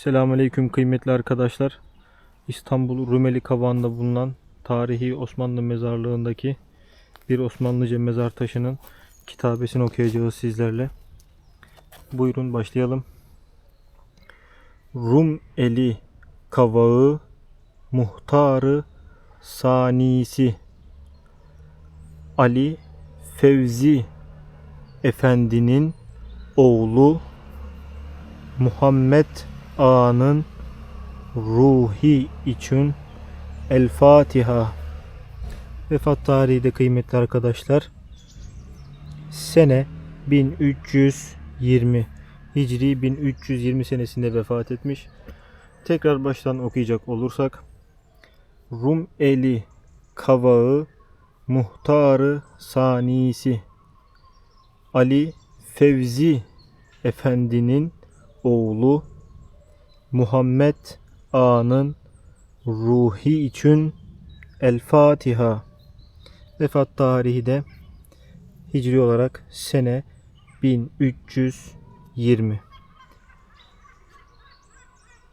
Selamünaleyküm kıymetli arkadaşlar. İstanbul Rumeli Kavağı'nda bulunan tarihi Osmanlı mezarlığındaki bir Osmanlıca mezar taşının kitabesini okuyacağız sizlerle. Buyurun başlayalım. Rum eli kavağı muhtarı sanisi Ali Fevzi Efendi'nin oğlu Muhammed Ağa'nın ruhi için El Fatiha. Vefat tarihi de kıymetli arkadaşlar. Sene 1320. Hicri 1320 senesinde vefat etmiş. Tekrar baştan okuyacak olursak. Rum eli kavağı muhtarı sanisi Ali Fevzi Efendi'nin oğlu Muhammed Ağa'nın ruhi için El Fatiha. Vefat tarihi de Hicri olarak sene 1320.